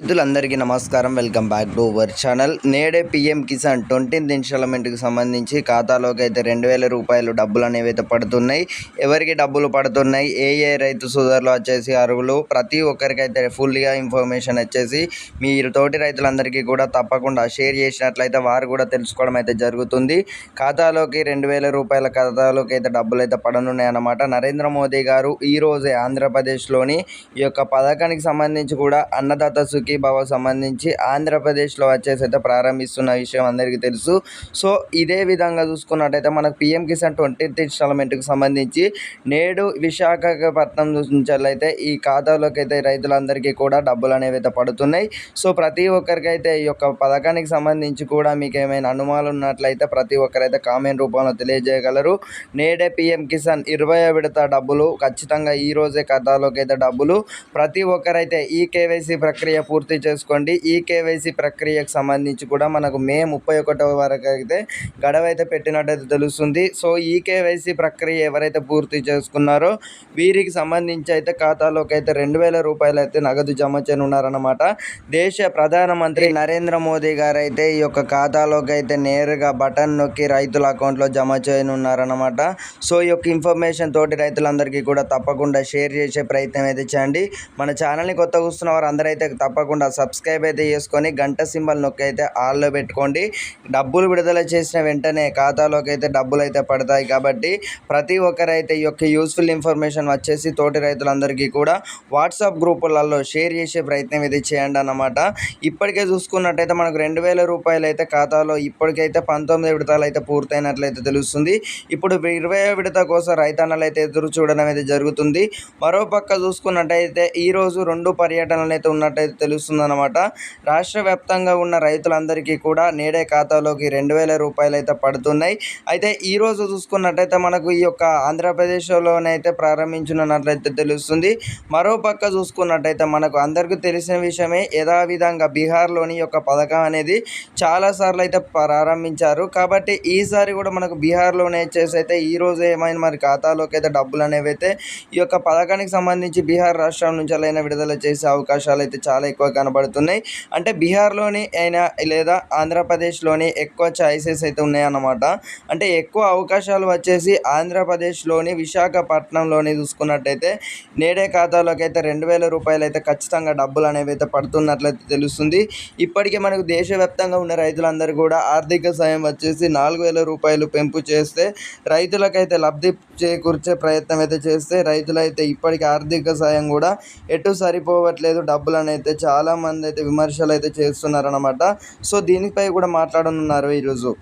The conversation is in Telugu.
రైతులందరికీ నమస్కారం. Welcome back to our channel. నేడే పిఎం కిసాన్ ట్వంటీన్త్ ఇన్స్టాల్మెంట్కి సంబంధించి ఖాతాలోకి అయితే రెండు వేల రూపాయలు డబ్బులు అనేవి అయితే పడుతున్నాయి. ఎవరికి డబ్బులు పడుతున్నాయి? ఏ ఏ రైతు సోదరులు వచ్చేసి అరువులు ప్రతి ఒక్కరికైతే ఫుల్గా ఇన్ఫర్మేషన్ వచ్చేసి మీ తోటి రైతులందరికీ కూడా తప్పకుండా షేర్ చేసినట్లయితే వారు కూడా తెలుసుకోవడం అయితే జరుగుతుంది. ఖాతాలోకి రెండు వేల రూపాయల ఖాతాలోకి అయితే డబ్బులు అయితే పడనున్నాయి అన్నమాట. నరేంద్ర మోదీ గారు ఈరోజే ఆంధ్రప్రదేశ్లోని ఈ యొక్క పథకానికి సంబంధించి కూడా అన్నదాత సుఖీభావ సంబంధించి ఆంధ్రప్రదేశ్లో వచ్చేసి అయితే ప్రారంభిస్తున్న విషయం అందరికీ తెలుసు. సో ఇదే విధంగా చూసుకున్నట్టయితే మనకు పిఎం కిసాన్ ట్వంటీ ఇన్స్టాల్మెంట్కి సంబంధించి నేడు విశాఖపట్నం నుంచి అయితే ఈ ఖాతాలోకి అయితే రైతులందరికీ కూడా డబ్బులు అనేవి అయితే పడుతున్నాయి. సో ప్రతి ఒక్కరికైతే ఈ యొక్క పథకానికి సంబంధించి కూడా మీకు ఏమైనా అనుమానాలు ఉన్నట్లయితే ప్రతి ఒక్కరైతే కామెంట్ రూపంలో తెలియజేయగలరు. నేడే పిఎం కిసాన్ ఇరవై విడత డబ్బులు ఖచ్చితంగా ఈ రోజే ఖాతాలోకి అయితే డబ్బులు. ప్రతి ఒక్కరైతే ఈ కేవైసీ ప్రక్రియ పూర్తి పూర్తి చేసుకోండి. ఈ కేవైసీ ప్రక్రియకు సంబంధించి కూడా మనకు మే ముప్పై ఒకటవ వరకు అయితే గడవ అయితే పెట్టినట్టయితే తెలుస్తుంది. సో ఈ కేవైసీ ప్రక్రియ ఎవరైతే పూర్తి చేసుకున్నారో వీరికి సంబంధించి అయితే ఖాతాలోకి అయితే రెండు వేల రూపాయలు అయితే నగదు జమ చేయనున్నారన్నమాట. దేశ ప్రధానమంత్రి నరేంద్ర మోదీ గారు అయితే ఈ యొక్క ఖాతాలోకి అయితే నేరుగా బటన్ నొక్కి రైతుల అకౌంట్లో జమ చేయనున్నారన్నమాట. సో ఈ యొక్క ఇన్ఫర్మేషన్ తోటి రైతులందరికీ కూడా తప్పకుండా షేర్ చేసే ప్రయత్నం అయితే చేయండి. మన ఛానల్ని కొత్త చూస్తున్న వారు అందరైతే తప్పకుండా సబ్స్క్రైబ్ అయితే చేసుకొని గంట సింబల్ నొక్కి అయితే ఆల్లో పెట్టుకోండి. డబ్బులు విడుదల చేసిన వెంటనే ఖాతాలోకి అయితే డబ్బులు అయితే పడతాయి కాబట్టి ప్రతి ఒక్కరైతే ఈ యొక్క యూస్ఫుల్ ఇన్ఫర్మేషన్ వచ్చేసి తోటి రైతులందరికీ కూడా వాట్సాప్ గ్రూపులలో షేర్ చేసే ప్రయత్నం ఇది చేయండి అన్నమాట. ఇప్పటికే చూసుకున్నట్టయితే మనకు రెండు వేల రూపాయలు అయితే ఖాతాలో ఇప్పటికైతే పంతొమ్మిది విడతలు అయితే పూర్తయినట్లయితే తెలుస్తుంది. ఇప్పుడు ఇరవై విడత కోసం రైతన్నలు అయితే ఎదురు చూడడం అయితే జరుగుతుంది. మరోపక్క చూసుకున్నట్టయితే ఈరోజు రెండు పర్యటనలు అయితే ఉన్నట్టయితే తెలుస్తుందన్నమాట. రాష్ట్ర వ్యాప్తంగా ఉన్న రైతులందరికీ కూడా నేడే ఖాతాలోకి రెండు వేల రూపాయలు అయితే పడుతున్నాయి. అయితే ఈరోజు చూసుకున్నట్టయితే మనకు ఈ యొక్క ఆంధ్రప్రదేశ్లోనైతే ప్రారంభించనున్నట్లయితే తెలుస్తుంది. మరోపక్క చూసుకున్నట్టయితే మనకు అందరికీ తెలిసిన విషయమే యథావిధంగా బీహార్లోని యొక్క పథకం అనేది చాలాసార్లు అయితే ప్రారంభించారు. కాబట్టి ఈసారి కూడా మనకు బీహార్లోనే చేసి అయితే ఈ రోజు ఏమైనా మరి ఖాతాలోకి అయితే డబ్బులు అనేవి అయితే ఈ యొక్క పథకానికి సంబంధించి బీహార్ రాష్ట్రం నుంచి అయినా విడుదల చేసే అవకాశాలు అయితే చాలా ఎక్కువ కనబడుతున్నాయి. అంటే బీహార్లోని అయినా లేదా ఆంధ్రప్రదేశ్లోని ఎక్కువ ఛాయిసెస్ అయితే ఉన్నాయన్నమాట. అంటే ఎక్కువ అవకాశాలు వచ్చేసి ఆంధ్రప్రదేశ్లోని విశాఖపట్నంలోని చూసుకున్నట్టయితే నేడే ఖాతాలోకి అయితే రెండు వేల రూపాయలు అయితే ఖచ్చితంగా డబ్బులు అనేవి అయితే పడుతున్నట్లయితే తెలుస్తుంది. ఇప్పటికే మనకు దేశవ్యాప్తంగా ఉన్న రైతులందరూ కూడా ఆర్థిక సాయం వచ్చేసి నాలుగు వేల రూపాయలు పెంపు చేస్తే రైతులకైతే లబ్ధి చేకూర్చే ప్రయత్నం అయితే చేస్తే రైతులైతే ఇప్పటికీ ఆర్థిక సాయం కూడా ఎటు సరిపోవట్లేదు. డబ్బులను అయితే చాలామంది అయితే విమర్శలు అయితే చేస్తున్నారనమాట సో దీనిపై కూడా మాట్లాడనున్నారు ఈరోజు.